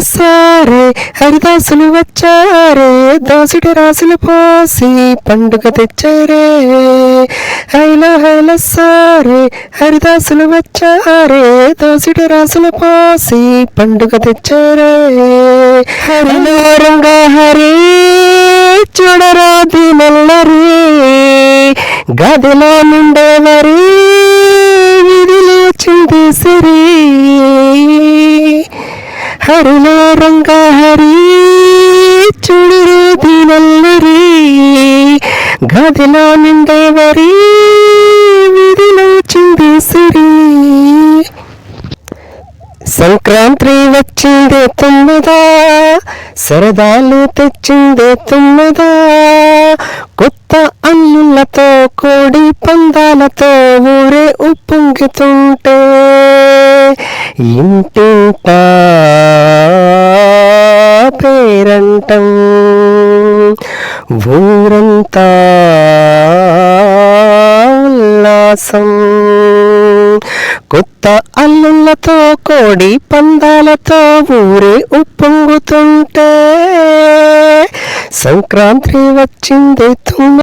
చేశారే హరిదాసులు వచ్చారే దోసిటి రాసులు పోసి పండుగ తెచ్చారే. హైల హైల సారే హరిదాసులు వచ్చారే దోసిటి రాసులు పోసి పండుగ తెచ్చారే. హరిలో రంగా హరి చూడరా దినల్లరి గదిలో నిండేవరి వీధిలో చిందేసిరి హరిలో రంగ హరి చుడురు దినల్లరి గదిలో నిండేవరి వీధిలో చిందేసిరి సంక్రాంతి వచ్చిందే తుమ్మదా సరదాలు తెచ్చిందే తుమ్మదా కొత్త అల్లులతో కోడి పందాలతో ఊరే ఉప్పొంగుతుంటే ఇంటింట పేరంటం ఊరంతా ఉల్లాసం. కొత్త అల్లులతో కోడి పందాలతో ఊరే ఉప్పొంగుతుంటే సంక్రాంతి వచ్చింది తుమ్మ